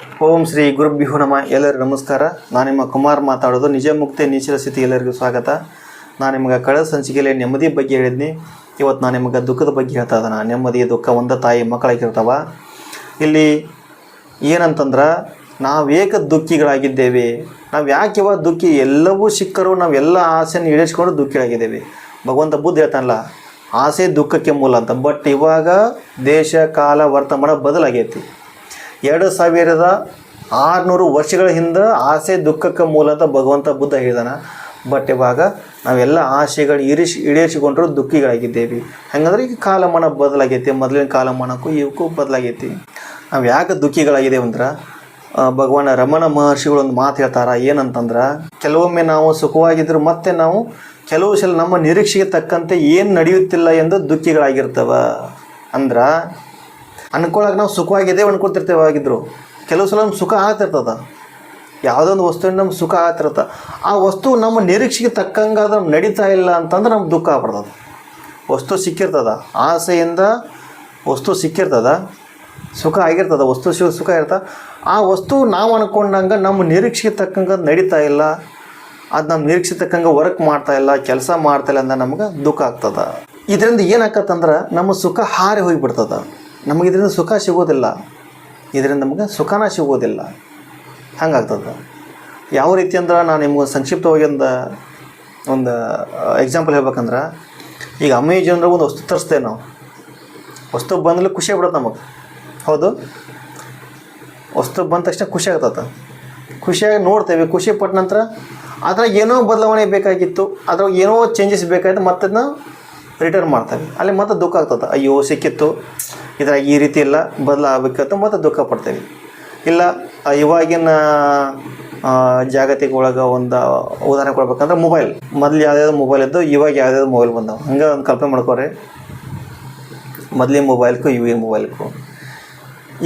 ಓಂ ಶ್ರೀ ಗುರುಭ್ಯೋ ನಮ. ಎಲ್ಲರಿಗೂ ನಮಸ್ಕಾರ. ನಾನು ನಿಮ್ಮ ಕುಮಾರ್ ಮಾತಾಡೋದು. ನಿಜ ಮುಕ್ತಿ ನೀಚರ ಸ್ಥಿತಿ ಎಲ್ಲರಿಗೂ ಸ್ವಾಗತ. ನಾನು ನಿಮಗೆ ಕಳೆದ ಸಂಚಿಕೆಯಲ್ಲಿ ನೆಮ್ಮದಿ ಬಗ್ಗೆ ಹೇಳಿದ್ನಿ. ಇವತ್ತು ನಾನು ನಿಮಗೆ ದುಃಖದ ಬಗ್ಗೆ ಹೇಳ್ತಾ ಇದ್ದಾನೆ. ನೆಮ್ಮದಿ, ದುಃಖ ಒಂದ ತಾಯಿ ಮಕ್ಕಳಾಗಿರ್ತಾವ. ಇಲ್ಲಿ ಏನಂತಂದ್ರೆ ನಾವೇಕ ದುಃಖಿಗಳಾಗಿದ್ದೇವೆ. ನಾವು ಯಾಕೆ ಇವಾಗ ದುಃಖಿ? ಎಲ್ಲವೂ ಸಿಕ್ಕರೂ ನಾವೆಲ್ಲ ಆಸೆಯನ್ನು ಈಡೇರಿಸ್ಕೊಂಡು ದುಃಖಿಗಳಾಗಿದ್ದೇವೆ. ಭಗವಂತ ಬುದ್ಧ ಹೇಳ್ತಾನಲ್ಲ, ಆಸೆ ದುಃಖಕ್ಕೆ ಮೂಲ ಅಂತ. ಬಟ್ ಇವಾಗ ದೇಶ, ಕಾಲ, ವರ್ತಮಾನ ಬದಲಾಗೈತಿ. ಎರಡು ಸಾವಿರದ ಆರುನೂರು ವರ್ಷಗಳ ಹಿಂದೆ ಆಸೆ ದುಃಖಕ್ಕೆ ಮೂಲ ಭಗವಂತ ಬುದ್ಧ ಹೇಳಿದಾನ. ಬಟ್ ಇವಾಗ ನಾವೆಲ್ಲ ಆಸೆಗಳು ಇರಿಸಿ ಈಡೇರಿಸಿಕೊಂಡ್ರು ದುಃಖಿಗಳಾಗಿದ್ದೇವೆ. ಹಂಗಂದ್ರೆ ಈಗ ಕಾಲಮಾನ ಬದಲಾಗೈತಿ, ಮೊದಲಿನ ಕಾಲಮಾನಕ್ಕೂ ಇವಕ್ಕೂ ಬದಲಾಗೈತಿ. ನಾವು ಯಾಕೆ ದುಃಖಿಗಳಾಗಿದ್ದೇವೆ ಅಂದ್ರೆ ಭಗವಾನ್ ಭಗವಾನ ರಮಣ ಮಹರ್ಷಿಗಳು ಒಂದು ಮಾತು ಹೇಳ್ತಾರೆ, ಏನಂತಂದ್ರೆ, ಕೆಲವೊಮ್ಮೆ ನಾವು ಸುಖವಾಗಿದ್ರು ಮತ್ತೆ ನಾವು ಕೆಲವು ಸಲ ನಮ್ಮ ನಿರೀಕ್ಷೆಗೆ ತಕ್ಕಂತೆ ಏನು ನಡೆಯುತ್ತಿಲ್ಲ ಎಂದು ದುಃಖಿಗಳಾಗಿರ್ತವ. ಅಂದ್ರೆ ಅನ್ಕೊಳಕ್ಕೆ ನಾವು ಸುಖವಾಗಿದೆ ಅನ್ಕೊಳ್ತಿರ್ತೇವೆ ಆಗಿದ್ರು ಕೆಲವು ಸಲ ನಮ್ಮ ಸುಖ ಆಗ್ತಿರ್ತದ. ಯಾವುದೋ ಒಂದು ವಸ್ತುವಿನ ನಮ್ಮ ಸುಖ ಆಗ್ತಿರ್ತ ಆ ವಸ್ತು ನಮ್ಮ ನಿರೀಕ್ಷೆಗೆ ತಕ್ಕಂಗೆ ಅದು ನಡೀತಾ ಇಲ್ಲ ಅಂತಂದ್ರೆ ನಮ್ಗೆ ದುಃಖ ಆಗ್ಬಿಡ್ತದೆ. ವಸ್ತು ಸಿಕ್ಕಿರ್ತದ. ಆಸೆಯಿಂದ ವಸ್ತು ಸಿಕ್ಕಿರ್ತದ. ಸುಖ ಆಗಿರ್ತದ. ವಸ್ತು ಸಿಗೋ ಸುಖ ಇರ್ತದೆ ಆ ವಸ್ತು ನಾವು ಅನ್ಕೊಂಡಂಗೆ ನಮ್ಮ ನಿರೀಕ್ಷೆಗೆ ತಕ್ಕಂಗೆ ಅದು ನಡೀತಾ ಇಲ್ಲ. ಅದು ನಮ್ಮ ನಿರೀಕ್ಷೆ ತಕ್ಕಂಗೆ ವರ್ಕ್ ಮಾಡ್ತಾ ಇಲ್ಲ, ಕೆಲಸ ಮಾಡ್ತಾ ಇಲ್ಲ ಅಂದ್ರೆ ನಮ್ಗೆ ದುಃಖ ಆಗ್ತದ. ಇದರಿಂದ ಏನಾಕತ್ತಂದ್ರೆ ನಮ್ಮ ಸುಖ ಹಾರಿ ಹೋಗಿಬಿಡ್ತದ. ನಮಗೆ ಇದರಿಂದ ಸುಖ ಸಿಗೋದಿಲ್ಲ. ಇದರಿಂದ ನಮಗೆ ಸುಖನ ಸಿಗೋದಿಲ್ಲ. ಹಂಗಾಗ್ತದೆ. ಯಾವ ರೀತಿ ಅಂದ್ರೆ ನಾನು ನಿಮ್ಗೆ ಸಂಕ್ಷಿಪ್ತವಾಗಿ ಒಂದು ಒಂದು ಎಕ್ಸಾಂಪಲ್ ಹೇಳ್ಬೇಕಂದ್ರೆ, ಈಗ ಅಮೆಜಾನ್ರಾಗ ಒಂದು ವಸ್ತು ತರಿಸ್ತೇವೆ ನಾವು. ವಸ್ತು ಬಂದಲು ಖುಷಿ ಆಗ್ಬಿಡುತ್ತೆ ನಮಗೆ. ಹೌದು? ವಸ್ತು ಬಂದ ತಕ್ಷಣ ಖುಷಿ ಆಗ್ತದೆ. ಖುಷಿಯಾಗಿ ನೋಡ್ತೇವೆ. ಖುಷಿ ಪಟ್ಟ ನಂತರ ಅದ್ರಾಗ ಏನೋ ಬದಲಾವಣೆ ಬೇಕಾಗಿತ್ತು. ಅದ್ರಾಗ ಏನೋ ಚೇಂಜಸ್ ಬೇಕಾಯಿತು ಮತ್ತೆ ಅದನ್ನ ರಿಟರ್ನ್ ಮಾಡ್ತೇವೆ. ಅಲ್ಲಿ ಮತ್ತೆ ದುಃಖ ಆಗ್ತದೆ. ಅಯ್ಯೋ, ಸಿಕ್ಕಿತ್ತು. ಇದ್ರಾಗ ಈ ರೀತಿ ಎಲ್ಲ ಬದಲಾಗಬೇಕಂತ ಮತ್ತು ದುಃಖ ಪಡ್ತೇವೆ. ಇಲ್ಲ ಇವಾಗಿನ ಜಾಗತಿಕ ಒಳಗೆ ಒಂದು ಉದಾಹರಣೆ ಕೊಡ್ಬೇಕಂದ್ರೆ ಮೊಬೈಲ್. ಮೊದಲು ಯಾವ್ದಾದ್ರು ಮೊಬೈಲ್ ಇದ್ದು ಇವಾಗ ಯಾವ್ದಾದ್ರು ಮೊಬೈಲ್ ಬಂದವು. ಹಂಗೆ ಒಂದು ಕಲ್ಪನೆ ಮಾಡ್ಕೋರಿ ಮೊದಲಿನ ಮೊಬೈಲ್ಗೂ ಇವಾಗಿನ ಮೊಬೈಲ್ಗೂ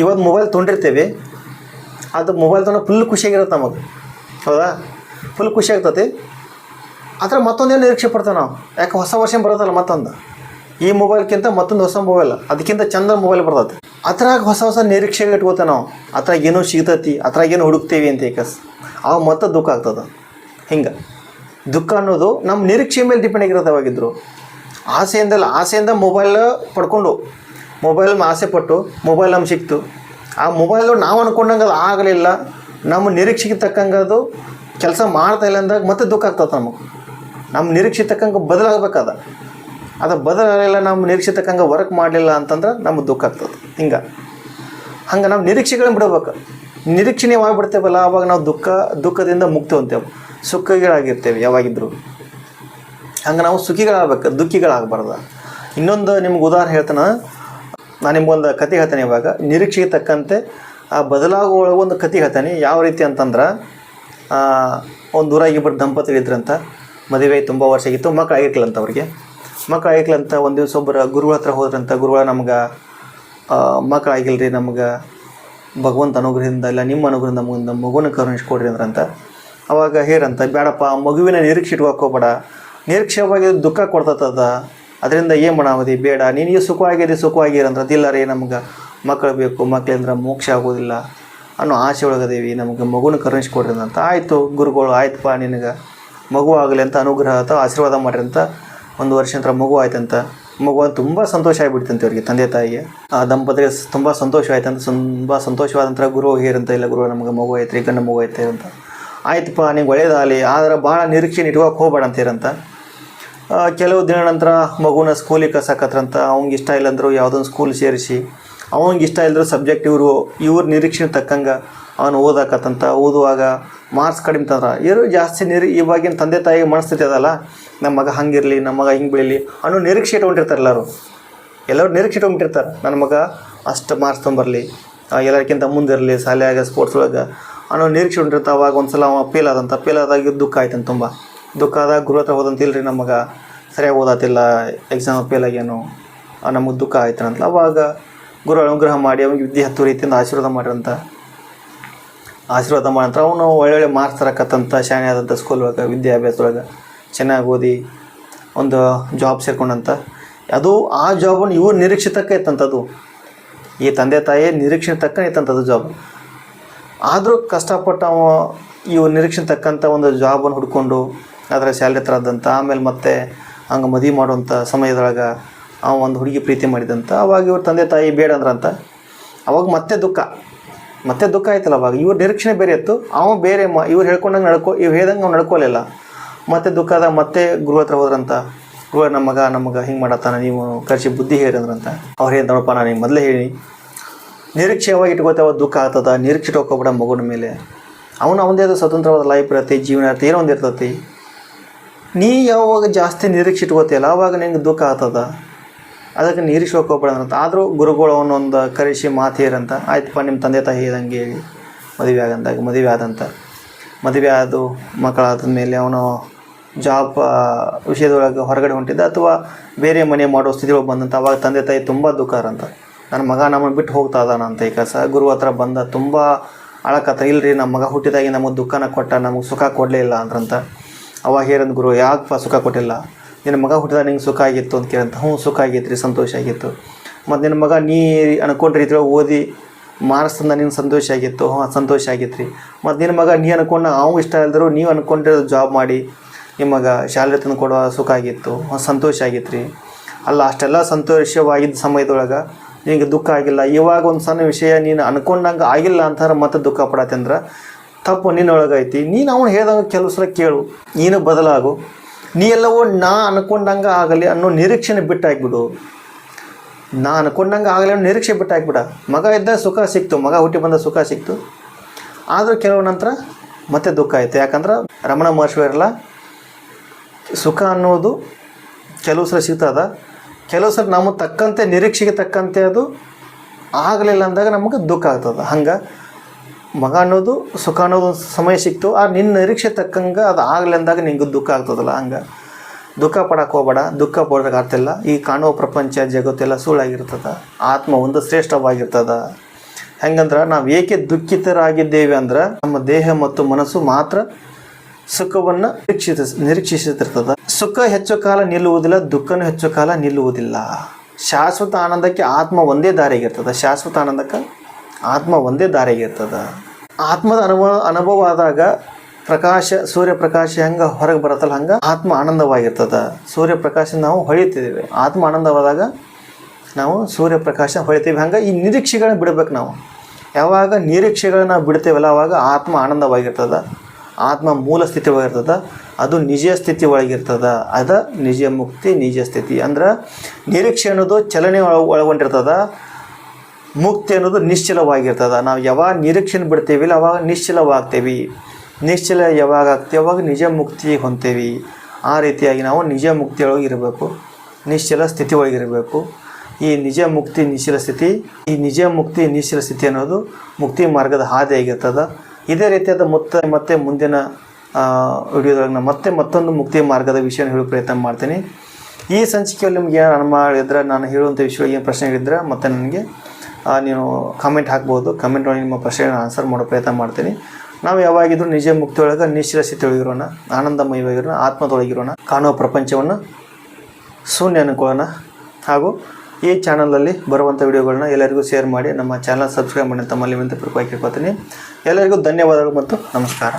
ಇವತ್ತು ಮೊಬೈಲ್ ತೊಗೊಂಡಿರ್ತೇವೆ ಅದು ಮೊಬೈಲ್ ತೊಗೊಂಡು ಫುಲ್ ಖುಷಿಯಾಗಿರುತ್ತೆ ನಮಗೆ. ಹೌದಾ? ಫುಲ್ ಖುಷಿ ಆಗ್ತದೆ ಆದರೆ ಮತ್ತೊಂದೇನು ನಿರೀಕ್ಷೆ ಪಡ್ತೇವೆ ನಾವು? ಯಾಕೆ ಹೊಸ ವರ್ಷ ಬರೋದಲ್ಲ ಮತ್ತೊಂದು? ಈ ಮೊಬೈಲ್ಗಿಂತ ಮತ್ತೊಂದು ಹೊಸ ಮೊಬೈಲ್ ಅದಕ್ಕಿಂತ ಚಂದ ಮೊಬೈಲ್ ಬರ್ತದೆ ಅದ್ರಾಗ ಹೊಸ ಹೊಸ ನಿರೀಕ್ಷೆಗೆ ಇಟ್ಕೋತೇವೆ ನಾವು. ಅದ್ರಾಗ ಏನೋ ಸಿಗ್ತೈತಿ, ಅದ್ರಾಗ ಏನೋ ಹುಡುಕ್ತೇವೆ ಅಂತ ಏಕಸ್. ಆ ಮತ್ತೆ ದುಃಖ ಆಗ್ತದೆ? ಹಿಂಗೆ. ದುಃಖ ಅನ್ನೋದು ನಮ್ಮ ನಿರೀಕ್ಷೆ ಮೇಲೆ ಡಿಪೆಂಡ್ ಆಗಿರೋದು ಅವಾಗಿದ್ರು ಆಸೆಯಿಂದಲ್ಲ, ಆಸೆಯಿಂದ ಮೊಬೈಲ್ ಪಡ್ಕೊಂಡು ಮೊಬೈಲ್ ಆಸೆ ಪಟ್ಟು ಮೊಬೈಲ್ ನಮ್ಗೆ ಸಿಕ್ತು. ಆ ಮೊಬೈಲ್ ನಾವು ಅಂದ್ಕೊಂಡಂಗೆ ಅದು ಆಗಲಿಲ್ಲ. ನಮ್ಮ ನಿರೀಕ್ಷೆಗೆ ತಕ್ಕಂಗೆ ಅದು ಕೆಲಸ ಮಾಡ್ತಾ ಇಲ್ಲ ಅಂದಾಗ ಮತ್ತೆ ದುಃಖ ಆಗ್ತದೆ ನಮಗೆ. ನಮ್ಮ ನಿರೀಕ್ಷೆ ತಕ್ಕಂಗೆ ಬದಲಾಗಬೇಕದ. ಅದು ಬದಲಾಗಲಿಲ್ಲ ನಮ್ಮ ನಿರೀಕ್ಷೆ ತಕ್ಕಂಗೆ ವರ್ಕ್ ಮಾಡಲಿಲ್ಲ ಅಂತಂದ್ರೆ ನಮಗೆ ದುಃಖ ಆಗ್ತದೆ. ಹಿಂಗೆ. ಹಂಗೆ ನಾವು ನಿರೀಕ್ಷೆಗಳನ್ನ ಬಿಡಬೇಕು. ನಿರೀಕ್ಷಣೆ ಆಗಿಬಿಡ್ತೇವಲ್ಲ ಆವಾಗ ನಾವು ದುಃಖ, ದುಃಖದಿಂದ ಮುಕ್ತಿ ಹೊಂತೇವೆ ಸುಖಗಳಾಗಿರ್ತೇವೆ ಯಾವಾಗಿದ್ದರೂ ಹಂಗೆ ನಾವು ಸುಖಿಗಳಾಗಬೇಕು, ದುಃಖಿಗಳಾಗಬಾರ್ದು. ಇನ್ನೊಂದು ನಿಮ್ಗೆ ಉದಾಹರಣೆ ಹೇಳ್ತಾನೆ. ನಾನು ನಿಮ್ಗೊಂದು ಕತೆ ಹೇಳ್ತೇನೆ ಇವಾಗ. ನಿರೀಕ್ಷೆಗೆ ತಕ್ಕಂತೆ ಆ ಬದಲಾಗುವ ಒಂದು ಕತೆ ಹೇಳ್ತೇನೆ. ಯಾವ ರೀತಿ ಅಂತಂದ್ರೆ ಒಂದು ದೂರ ಇಬ್ಬರು ದಂಪತಿಗಳಿದ್ರಂತ. ಮದುವೆ ತುಂಬ ವರ್ಷ ಆಗಿತ್ತು ಮಕ್ಕಳು ಆಗಿರ್ಲಿಲ್ಲಂತ ಅವ್ರಿಗೆ. ಮಕ್ಕಳು ಆಗಿರ್ಲಿಲ್ಲಂತ ಒಂದು ದಿವಸ ಒಬ್ಬರ ಗುರುಗಳ ಹತ್ರ ಹೋದ್ರಂತ ಗುರುಗಳ ನಮ್ಗೆ ಮಕ್ಳು ಆಗಿಲ್ಲ ನಮ್ಗೆ, ಭಗವಂತ ಅನುಗ್ರಹದಿಂದ ಇಲ್ಲ ನಿಮ್ಮ ಅನುಗ್ರಹದಿಂದ ಮುಂದೆ ಮಗುನ ಕರುಣಿಸ್ಕೊಡ್ರಿ ಅಂದ್ರಂತ. ಅವಾಗ ಹೇರಂತ ಬೇಡಪ್ಪ ಮಗುವಿನ ನಿರೀಕ್ಷೆ ಇಟ್ಕೋಬೇಡ ನಿರೀಕ್ಷೆವಾಗಿ ದುಃಖ ಕೊಡ್ತದ ಅದರಿಂದ ಏನು ಮಾಡಾವದಿ ಬೇಡ. ನಿನಗೆ ಸುಖವಾಗಿದೆ ಸುಖವಾಗಿರ ಅಂದ್ರೆ ಇಲ್ಲ ರೀ, ನಮ್ಗೆ ಮಕ್ಕಳು ಬೇಕು. ಮಕ್ಕಳಿಂದ್ರೆ ಮೋಕ್ಷ ಆಗೋದಿಲ್ಲ. ಅನ್ನೋ ಆಸೆ ಒಳಗದೇವಿ ನಮಗೆ ಮಗುನ ಕರುಣಿಸ್ಕೊಡ್ರಿ ಅಂತ ಆಯಿತು ಗುರುಗಳು, ಆಯ್ತಪ್ಪ ನಿನಗೆ. ಮಗು ಆಗಲಿ ಅಂತ ಅನುಗ್ರಹ ಅಥವಾ ಆಶೀರ್ವಾದ ಮಾಡ್ರಿ ಅಂತ ಒಂದು ವರ್ಷ ನಂತರ ಮಗು ಆಯ್ತಂತ. ಮಗು ತುಂಬ ಸಂತೋಷ ಆಗಿಬಿಡ್ತಂತೆ ಅವರಿಗೆ ತಂದೆ ತಾಯಿಗೆ. ಆ ದಂಪತಿಗೆ ತುಂಬ ಸಂತೋಷ ಆಯ್ತಂತ. ತುಂಬ ಸಂತೋಷವಾದ ನಂತರ ಗುರು ಹೇರಂತ ಇಲ್ಲ ಗುರು ನಮಗೆ ಮಗು ಐತ್ರಿ ಗಂಡ ಮಗು ಐತೆ ಅಂತ. ಆಯ್ತಪ್ಪ ನಿಂಗೆ ಒಳ್ಳೇದಾಗಲಿ. ಆದ್ರೆ ಭಾಳ ನಿರೀಕ್ಷೆ ಇಟ್ಕೋಕೆ ಹೋಗ್ಬೇಡ ಅಂತೀರಂತ ಕೆಲವು ದಿನ ನಂತರ ಮಗುನ ಸ್ಕೂಲಿಗೆ ಕಳ್ಸಕತ್ರಂತ ಅವ್ನಿಗೆ ಇಷ್ಟ ಇಲ್ಲ ಅಂದರು ಯಾವುದೊಂದು ಸ್ಕೂಲ್ ಸೇರಿಸಿ. ಅವನಿಗೆ ಇಷ್ಟ ಇಲ್ಲದ್ರೂ ಸಬ್ಜೆಕ್ಟ್ ಇವರು, ಇವ್ರ ನಿರೀಕ್ಷೆ ತಕ್ಕಂಗೆ ಅವನು ಓದಾಕತ್ತಂತ. ಓದುವಾಗ ಮಾರ್ಕ್ಸ್ ಕಡಿಮೆ ತಂದ್ರೆ. ಇವರು ಜಾಸ್ತಿ ನಿರೀ ಇವಾಗಿನ ತಂದೆ ತಾಯಿಗೆ ಮನಸ್ಥಿತಿ ಅದಲ್ಲ. ನಮ್ಮ ಮಗ ಹಂಗಿರಲಿ ನಮ್ಮ ಮಗ ಹಿಂಗೆ ಬೆಳೀಲಿ ಅನ್ನೋ ನಿರೀಕ್ಷೆ ಇಟ್ಕೊಂಡಿರ್ತಾರೆ ಎಲ್ಲರೂ. ಎಲ್ಲರೂ ನಿರೀಕ್ಷೆ ಇಟ್ಕೊಂಡಿರ್ತಾರೆ. ನನ್ನ ಮಗ ಅಷ್ಟು ಮಾರ್ಕ್ಸ್ ತೊಗೊಂಬರಲಿ ಎಲ್ಲರಿಗಿಂತ ಮುಂದಿರಲಿ, ಶಾಲೆಯಾಗ ಸ್ಪೋರ್ಟ್ಸ್ ಒಳಗೆ ಅನ್ನೋ ನಿರೀಕ್ಷೆ ಉಂಟಿರ್ತ ಅವಾಗ ಒಂದು ಸಲ ಅವ ಫೇಲ್ ಆದಂತ ಫೇಲ್ ಆದಾಗ ದುಃಖ ಆಯ್ತಂತ ತುಂಬ. ದುಃಖ ಆದಾಗ ಗುರು ಹತ್ರ ಹೋದಂತ ಇಲ್ರಿ ನಮ್ಮ ಮಗ, ಸರಿಯಾಗಿ ಓದಾತಿಲ್ಲ ಎಕ್ಸಾಮ್ ಫೇಲ್ ಆಗ್ಯಾನು ನಮಗೆ ದುಃಖ ಆಯ್ತಂತ ಅವಾಗ ಗುರು ಅನುಗ್ರಹ ಮಾಡಿ ಅವನಿಗೆ ವಿದ್ಯೆ ಹತ್ತು ರೀತಿಯಿಂದ ಆಶೀರ್ವಾದ ಮಾಡಿರಂತ. ಆಶೀರ್ವಾದ ಮಾಡಂತ ಅವನು ಒಳ್ಳೊಳ್ಳೆ ಮಾರ್ಕ್ಸ್ ತರಕತ್ತಂತ ಶಾಣೆ ಆದಂಥ ಸ್ಕೂಲ್ ಒಳಗೆ ವಿದ್ಯಾಭ್ಯಾಸ ಒಳಗೆ ಚೆನ್ನಾಗಿ ಓದಿ ಒಂದು ಜಾಬ್ ಸೇರ್ಕೊಂಡಂತ. ಅದು ಆ ಜಾಬನ್ನು ಇವ್ರು ನಿರೀಕ್ಷಿತಕ್ಕ ಇತ್ತಂಥದ್ದು ಈ ತಂದೆ ತಾಯಿ ನಿರೀಕ್ಷೆ ತಕ್ಕ ಇತ್ತಂಥದ್ದು ಜಾಬ್ ಆದರೂ ಕಷ್ಟಪಟ್ಟು ಅವ ಇವ್ರು ನಿರೀಕ್ಷೆ ತಕ್ಕಂಥ ಒಂದು ಜಾಬನ್ನು ಹುಡ್ಕೊಂಡು ಅದರ ಸ್ಯಾಲ್ರಿ ತರದಂತ ಆಮೇಲೆ ಮತ್ತೆ ಹಂಗೆ ಮದುವೆ ಮಾಡುವಂಥ ಸಮಯದೊಳಗೆ ಆ ಒಂದು ಹುಡುಗಿ ಪ್ರೀತಿ ಮಾಡಿದಂತ, ಅವಾಗ ಇವ್ರ ತಂದೆ ತಾಯಿ ಬೇಡ ಅಂದ್ರಂತ. ಅವಾಗ ಮತ್ತೆ ದುಃಖ. ಮತ್ತೆ ದುಃಖ ಆಯ್ತಲ್ಲ ಅವಾಗ. ಇವ್ರ ನಿರೀಕ್ಷಣೆ ಬೇರೆ ಇತ್ತು. ಅವ ಬೇರೆ ಮ, ಇವ್ರು ಹೇಳ್ಕೊಂಡಂಗೆ ನಡ್ಕೊ, ಇವ್ರು ಹೇಳ್ದಂಗೆ ಅವ್ನು ಮತ್ತೆ ಆದಾಗ ಮತ್ತೆ ಗುರು ಹತ್ರ ಹೋದ್ರಂತ? ಗುರು ನಮ್ಮ ಮಗ ನಮ್ಮ ಮಗ ಹಿಂಗೆ ಮಾಡತ್ತಾನ? ನೀವು ಕರ್ಸಿ ಬುದ್ಧಿ ಹೇಳಿದ್ರಂತ ಅವ್ರು ಏನು ನೋಡಪ್ಪ ನಾನು ಮೊದಲೇ ಹೇಳಿ ನಿರೀಕ್ಷೆಯಾಗಿ ಇಟ್ಕೋತೇವ ದುಃಖ ಆಗ್ತದ ನಿರೀಕ್ಷೆ ಇಟ್ಕೋಬೇಡ ಮಗುನ ಮೇಲೆ. ಅವನು ಅವನದೇ ಅದು ಸ್ವತಂತ್ರವಾದ ಲೈಫ್ ಇರತ್ತೆ, ಜೀವನ ಇರತ್ತೆ, ಏನೋ ಒಂದು ಇರ್ತತಿ. ನೀ ಯಾವಾಗ ಜಾಸ್ತಿ ನಿರೀಕ್ಷೆ ಇಟ್ಕೋತಿಯಲ್ಲ, ಅವಾಗ ನಿಂಗೆ ದುಃಖ ಆಗ್ತದ. ಅದಕ್ಕೆ ನಿರೀಕ್ಷೆ ಹೋಗ್ಬೇಡ ಅಂತ ಆದರೂ ಗುರುಗಳು ಅವನೊಂದು ಕರೆಸಿ ಮಾತು ಹೇರಂತ ಆಯ್ತಪ್ಪ ನಿಮ್ಮ ತಂದೆ ತಾಯಿ ಹೇಳಿದಂಗೆ ಹೇಳಿ. ಮದುವೆ ಆಗಂದಾಗ, ಮದುವೆ ಆದಂತ. ಮದುವೆ ಆದು ಮಕ್ಕಳಾದ ಮೇಲೆ ಅವನು ಜಾಬ್ ವಿಷಯದೊಳಗೆ ಹೊರಗಡೆ ಹೊಂಟಿದ್ದ ಅಥವಾ ಬೇರೆ ಮನೆ ಮಾಡೋ ಸ್ಥಿತಿಯೊಳಗೆ ಬಂದಂತ ಅವಾಗ ತಂದೆ ತಾಯಿ ತುಂಬ ದುಃಖಾರಂತ ನನ್ನ ಮಗ ನಮ್ಮನ್ನು ಬಿಟ್ಟು ಹೋಗ್ತಾ ಇದಾನ ಅಂತ ಈಗ ಸಹ ಗುರು ಹತ್ರ ಬಂದ ತುಂಬ ಅಳಕತ್ತ ಇಲ್ರಿ ನಮ್ಮ ಮಗ ಹುಟ್ಟಿದಾಗಿ ನಮಗೆ ದುಃಖನ ಕೊಟ್ಟ, ನಮಗೆ ಸುಖ ಕೊಡಲೇ ಇಲ್ಲ ಅಂದ್ರಂತ. ಅವಾಗ ಹೇರಂದ ಗುರು ಯಾಕಪ್ಪ ಸುಖ ಕೊಟ್ಟಿಲ್ಲ? ನಿನ್ನ ಮಗ ಹುಟ್ಟಿದಾಗ ನಿಂಗೆ ಸುಖ ಆಗಿತ್ತು ಅಂತ ಕೇಳಂತ. ಹ್ಞೂ, ಸುಖ ಆಗಿತ್ತು ರೀ, ಸಂತೋಷ ಆಗಿತ್ತು. ಮತ್ತು ನಿನ್ನ ಮಗ ನೀ ಅನ್ಕೊಂಡ ರೀತಿ ಓದಿ ಮಾರಸ್ತಂದ ನಿನ್ಗೆ ಸಂತೋಷ ಆಗಿತ್ತು. ಹಾಂ ಸಂತೋಷ ಆಗಿತ್ತು ರೀ ಮತ್ತು ನಿನ್ನ ಮಗ ನೀ ಅನ್ಕೊಂಡ ಅವ್ನು ಇಷ್ಟ ಇಲ್ದರೂ ನೀವು ಅನ್ಕೊಂಡಿರೋ ಜಾಬ್ ಮಾಡಿ ನಿಮಗೆ ಶಾಲೆ ತಂದು ಕೊಡುವ ಸುಖ ಆಗಿತ್ತು, ಸಂತೋಷ ಆಗಿತ್ತು ರೀ ಅಲ್ಲ, ಅಷ್ಟೆಲ್ಲ ಸಂತೋಷವಾಗಿದ್ದ ಸಮಯದೊಳಗೆ ನಿನಗೆ ದುಃಖ ಆಗಿಲ್ಲ. ಇವಾಗ ಒಂದು ಸಣ್ಣ ವಿಷಯ, ನೀನು ಅನ್ಕೊಂಡಂಗೆ ಆಗಿಲ್ಲ ಅಂತಾರೆ ಮತ್ತೆ ದುಃಖ ಪಡತ್ತಂದ್ರೆ ತಪ್ಪು ನಿನ್ನೊಳಗೈತಿ ನೀನು ಅವನು ಹೇಳ್ದಂಗೆ ಕೆಲವು ಸಲ ಕೇಳು, ನೀನು ಬದಲಾಗು. ನೀ ಎಲ್ಲವೋ ನಾ ಅನ್ಕೊಂಡಂಗೆ ಆಗಲಿ ಅನ್ನೋ ನಿರೀಕ್ಷೆನ ಬಿಟ್ಟಾಗ್ಬಿಡು ನಾ ಅನ್ಕೊಂಡಂಗೆ ಆಗಲಿ ಅನ್ನೋ ನಿರೀಕ್ಷೆ ಬಿಟ್ಟಾಕ್ಬಿಡ. ಮಗ ಇದ್ದ ಸುಖ ಸಿಕ್ತು, ಮಗ ಹುಟ್ಟಿ ಬಂದ ಸುಖ ಸಿಕ್ತು. ಆದರೂ ಕೆಲವು ನಂತರ ಮತ್ತೆ ದುಃಖ ಆಯಿತು. ಯಾಕಂದ್ರೆ ರಮಣ ಮಹರ್ಷಿಯವರೆಲ್ಲ ಸುಖ ಅನ್ನೋದು ಕೆಲವು ಸಲ ಸಿಗ್ತದ ಕೆಲವು ಸಲ ನಮ್ಮ ತಕ್ಕಂತೆ, ನಿರೀಕ್ಷೆಗೆ ತಕ್ಕಂತೆ ಅದು ಆಗಲಿಲ್ಲ ಅಂದಾಗ ನಮಗೆ ದುಃಖ ಆಗ್ತದೆ. ಹಂಗೆ ಮಗ ಅನ್ನೋದು, ಸುಖ ಅನ್ನೋದು ಒಂದು ಸಮಯ ಸಿಕ್ತು. ಆ ನಿನ್ನ ನಿರೀಕ್ಷೆ ತಕ್ಕಂಗೆ ಅದು ಆಗಲಿ ಅಂದಾಗ ನಿಂಗೆ ದುಃಖ ಆಗ್ತದಲ್ಲ. ಹಂಗೆ ದುಃಖ ಪಡಕ್ಕೆ ಹೋಗಬೇಡ. ದುಃಖ ಪಡೋದಕ್ಕೆ ಆಗ್ತಿಲ್ಲ. ಈ ಕಾಣುವ ಪ್ರಪಂಚ, ಜಗತ್ತೆಲ್ಲ ಸುಳ್ಳಾಗಿರ್ತದ. ಆತ್ಮ ಒಂದು ಶ್ರೇಷ್ಠವಾಗಿರ್ತದ. ಹೆಂಗಂದ್ರೆ ನಾವು ಏಕೆ ದುಃಖಿತರಾಗಿದ್ದೇವೆ ಅಂದ್ರೆ ನಮ್ಮ ದೇಹ ಮತ್ತು ಮನಸ್ಸು ಮಾತ್ರ ಸುಖವನ್ನು ನಿರೀಕ್ಷಿತ ನಿರೀಕ್ಷಿಸುತ್ತಿರ್ತದ ಸುಖ ಹೆಚ್ಚು ಕಾಲ ನಿಲ್ಲುವುದಿಲ್ಲ, ದುಃಖನೂ ಹೆಚ್ಚು ಕಾಲ ನಿಲ್ಲುವುದಿಲ್ಲ. ಶಾಶ್ವತ ಆನಂದಕ್ಕೆ ಆತ್ಮ ಒಂದೇ ದಾರಿಯಾಗಿರ್ತದೆ. ಶಾಶ್ವತ ಆನಂದಕ್ಕೆ ಆತ್ಮ ಒಂದೇ ದಾರಿಯಾಗಿರ್ತದೆ. ಆತ್ಮದ ಅನುಭವ ಅನುಭವ ಆದಾಗ ಪ್ರಕಾಶ ಸೂರ್ಯ ಪ್ರಕಾಶ ಹೆಂಗೆ ಹೊರಗೆ ಬರತ್ತಲ್ಲ ಹಂಗೆ ಆತ್ಮ ಆನಂದವಾಗಿರ್ತದ. ಸೂರ್ಯಪ್ರಕಾಶ ನಾವು ಹೊಳಿತಿದ್ದೀವಿ ಆತ್ಮ ಆನಂದವಾದಾಗ ನಾವು ಸೂರ್ಯಪ್ರಕಾಶ ಹೊಳಿತೀವಿ ಹಂಗೆ ಈ ನಿರೀಕ್ಷೆಗಳನ್ನ ಬಿಡ್ಬೇಕು ನಾವು. ಯಾವಾಗ ನಿರೀಕ್ಷೆಗಳನ್ನ ಬಿಡ್ತೇವಲ್ಲ, ಅವಾಗ ಆತ್ಮ ಆನಂದವಾಗಿರ್ತದ. ಆತ್ಮ ಮೂಲ ಸ್ಥಿತಿ ಒಳಗಿರ್ತದ ಅದು ನಿಜ ಸ್ಥಿತಿ ಒಳಗಿರ್ತದ ಅದ ನಿಜ ಮುಕ್ತಿ, ನಿಜ ಸ್ಥಿತಿ. ಅಂದ್ರೆ ನಿರೀಕ್ಷೆ ಅನ್ನೋದು ಚಲನೆ ಒಳ ಒಳಗೊಂಡಿರ್ತದ, ಮುಕ್ತಿ ಅನ್ನೋದು ನಿಶ್ಚಲವಾಗಿರ್ತದ. ನಾವು ಯಾವಾಗ ನಿರೀಕ್ಷೆನ ಬಿಡ್ತೇವಿಲ್ಲ ಅವಾಗ ನಿಶ್ಚಲವಾಗ್ತೇವೆ. ನಿಶ್ಚಲ ಯಾವಾಗ ಆಗ್ತೀವಿ, ಅವಾಗ ನಿಜ ಮುಕ್ತಿ ಹೊಂತೇವಿ ಆ ರೀತಿಯಾಗಿ ನಾವು ನಿಜ ಮುಕ್ತಿ ಇರಬೇಕು, ನಿಶ್ಚಲ ಸ್ಥಿತಿ ಒಳಗಿರಬೇಕು ಈ ನಿಜ ಮುಕ್ತಿ, ನಿಶ್ಚಲ ಸ್ಥಿತಿ, ಈ ನಿಜ ಮುಕ್ತಿ, ನಿಶ್ಚಲ ಸ್ಥಿತಿ ಅನ್ನೋದು ಮುಕ್ತಿ ಮಾರ್ಗದ ಹಾದಿಯಾಗಿರ್ತದ. ಇದೇ ರೀತಿಯಾದ ಮುತ್ತ ಮತ್ತೆ ಮುಂದಿನ ವಿಡಿಯೋದಾಗ ನಾನು ಮತ್ತೆ ಮತ್ತೊಂದು ಮುಕ್ತಿ ಮಾರ್ಗದ ವಿಷಯನ ಹೇಳೋ ಪ್ರಯತ್ನ ಮಾಡ್ತೀನಿ. ಈ ಸಂಚಿಕೆಯಲ್ಲಿ ನಿಮ್ಗೆ ಏನು ಅನುಮಾನ ನಾನು ಹೇಳುವಂಥ ವಿಷಯ ಏನು ಪ್ರಶ್ನೆ ಹೇಳಿದ್ರೆ ಮತ್ತೆ ನನಗೆ ನೀವು ಕಾಮೆಂಟ್ ಹಾಕ್ಬೋದು. ಕಮೆಂಟ್ ಒಳಗೆ ನಿಮ್ಮ ಪ್ರಶ್ನೆಗಳನ್ನ ಆನ್ಸರ್ ಮಾಡೋ ಪ್ರಯತ್ನ ಮಾಡ್ತೀನಿ. ನಾವು ಯಾವಾಗಿದ್ರೂ ನಿಜ ಮುಕ್ತಿಯೊಳಗೆ ನಿಶ್ಚಲ ಸ್ಥಿತಿ ಒಳಗಿರೋಣ ಆನಂದಮಯವಾಗಿರೋಣ. ಆತ್ಮದೊಳಗಿರೋಣ. ಕಾಣುವ ಪ್ರಪಂಚವನ್ನು ಶೂನ್ಯ ಅನ್ಕೊಳ್ಳೋಣ ಹಾಗೂ ಈ ಚಾನಲಲ್ಲಿ ಬರುವಂಥ ವಿಡಿಯೋಗಳನ್ನ ಎಲ್ಲರಿಗೂ ಶೇರ್ ಮಾಡಿ ನಮ್ಮ ಚಾನಲ್ ಸಬ್ಸ್ಕ್ರೈಬ್ ಮಾಡಿ ತಮ್ಮಲ್ಲಿ ವಿನಂತಿ ಕೇಳ್ಕೊತೀನಿ ಎಲ್ಲರಿಗೂ ಧನ್ಯವಾದಗಳು ಮತ್ತು ನಮಸ್ಕಾರ.